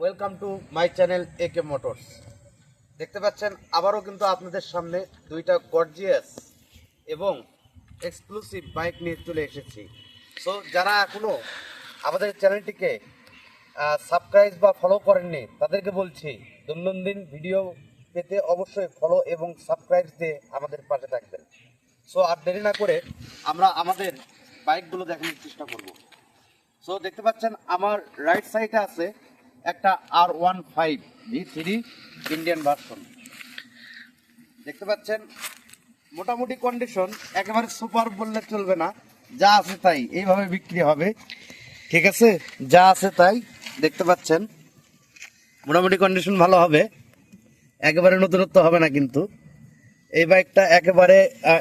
Welcome to my channel A K Motors দেখতে পাচ্ছেন, আবারও কিন্তু আপনাদের সামনে দুইটা গর্জিয়াস এবং এক্সক্লুসিভ বাইক নিয়ে চলে এসেছি। সো যারা এখনও আমাদের চ্যানেলটিকে সাবস্ক্রাইব বা ফলো করেননি, তাদেরকে বলছি, দৈনন্দিন ভিডিও পেতে অবশ্যই ফলো এবং সাবস্ক্রাইব দিয়ে আমাদের পাশে থাকবেন। সো আর দেরি না করে আমরা আমাদের বাইকগুলো দেখানোর চেষ্টা করব। সো দেখতে পাচ্ছেন, আমার রাইট সাইডে আছে একটা R one five V three Indian version দেখতে পাচ্ছেন, মোটামুটি কন্ডিশন একেবারে সুপার বললে চলবে না। যা আছে তাই, এইভাবে বিক্রি হবে। ঠিক আছে? যা আছে তাই, দেখতে পাচ্ছেন। মোটামুটি কন্ডিশন ভালো হবে। একেবারে নতুনত্ব হবে না কিন্তু। এই বাইকটা একেবারে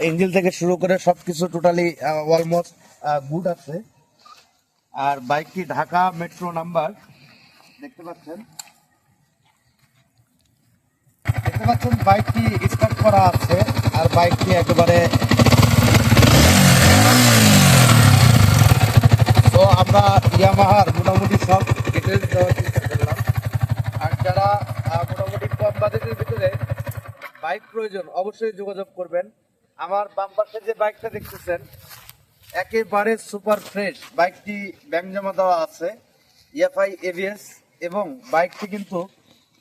ইঞ্জিন থেকে শুরু করে সব কিছু টোটালি অলমোস্ট গুড আছে। আর বাইকটি ঢাকা মেট্রো নাম্বার দেখতে পাচ্ছেন? দেখতে পাচ্ছেন বাইকটি স্টার্ট করা আছে, আর বাইকটি একেবারে তো আমরা ইয়ামাহার মোটামুটি সব ডিটেলস দেওয়ার চেষ্টা করলাম। আর যারা মোটামুটি কম বাজেটের ভিতরে বাইক প্রয়োজন, অবশ্যই যোগাযোগ করবেন। আমার বাম পাশে যে বাইকটা দেখতেছেন, একেবারে সুপার ফ্রেশ বাইকটি ব্যাংক জমা দেওয়া আছে ইএফআই এবিএস এবং বাইকটি কিন্তু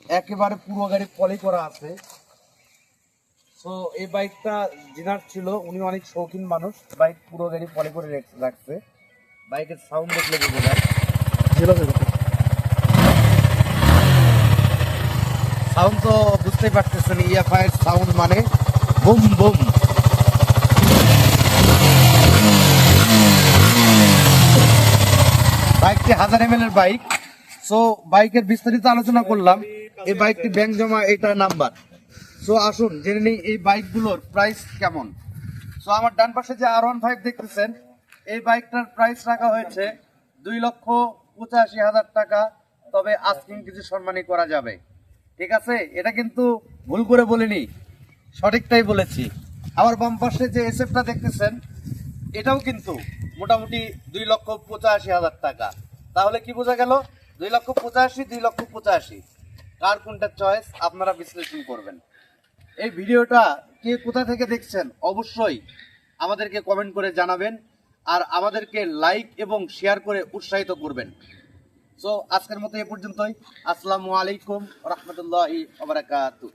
একেবারে পুরো গাড়ি পলি করা আছে। তো এই বাইকটা জিনার ছিল উনি অনেক শৌখিন মানুষ বাইক পুরো গাড়ি পলি করে রেখ- রাখছে। বাইকের সাউন্ড দেখলে বোঝা যায়। সাউন্ড তো বুঝতেই পারতেছেন ইএফআই সাউন্ড মানে বুম বুম। বাইকটি হাজার এম এর বাইক। সো বাইকের বিস্তারিত আলোচনা করলাম। এই বাইকটি ব্যাংক জমা, এটা নাম্বার। সো আসুন, জেনে নিই এই বাইকগুলোর প্রাইস কেমন। সো আমার ডান পাশে যে আর ওয়ান ফাইভ দেখতেছেন, এই বাইকটার প্রাইস রাখা হয়েছে দুই লক্ষ পঁচাশি হাজার টাকা। তবে আস্কিং কিছু সম্মানী করা যাবে। ঠিক আছে? এটা কিন্তু ভুল করে বলিনি। সঠিকটাই বলেছি। আমার বাম পাশে যে এসএফটা দেখতেছেন, এটাও কিন্তু মোটামুটি দুই লক্ষ পঁচাশি হাজার টাকা। তাহলে কি বোঝা গেল? দুই লক্ষ পঁচাশি, দুই লক্ষ পঁচাশি। কার কোনটা চয়েস আপনারা বিশ্লেষণ করবেন। এই ভিডিওটা কে কোথা থেকে দেখছেন অবশ্যই আমাদেরকে কমেন্ট করে জানাবেন আর আমাদেরকে লাইক এবং শেয়ার করে উৎসাহিত করবেন। সো আজকের মতো এ পর্যন্তই। আসসালামু আলাইকুম রহমতুল্লাহ ওবরাকাতু